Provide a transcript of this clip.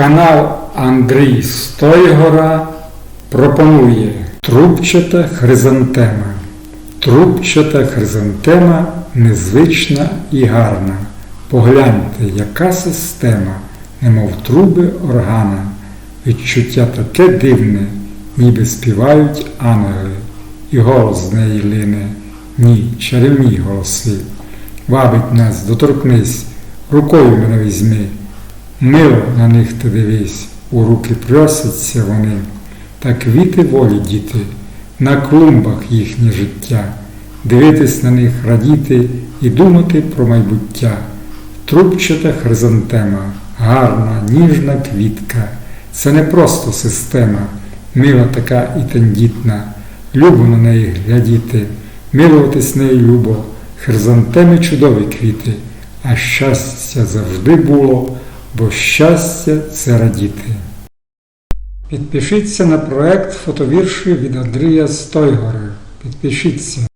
Канал Андрій Стойгора пропонує трубчата хризантема. Трубчата хризантема незвична і гарна. Погляньте, яка система, немов труби органа. Відчуття таке дивне, ніби співають ангели, і голос неї лине, ні, чарівні голоси. Вабить нас, доторкнись, рукою мене візьми. Мило на них ти дивись, у руки просяться вони, та квіти волі діти, на клумбах їхнє життя, дивитись на них, радіти і думати про майбуття. Трубчата хризантема, гарна, ніжна квітка. Це не просто система, мила така і тендітна, любо на неї глядіти, милуватись нею любо, хризантеми чудові квіти, а щастя завжди було, бо щастя це радіти. Підпишіться на проект фотовірші від Андрія Стойгора. Підпишіться.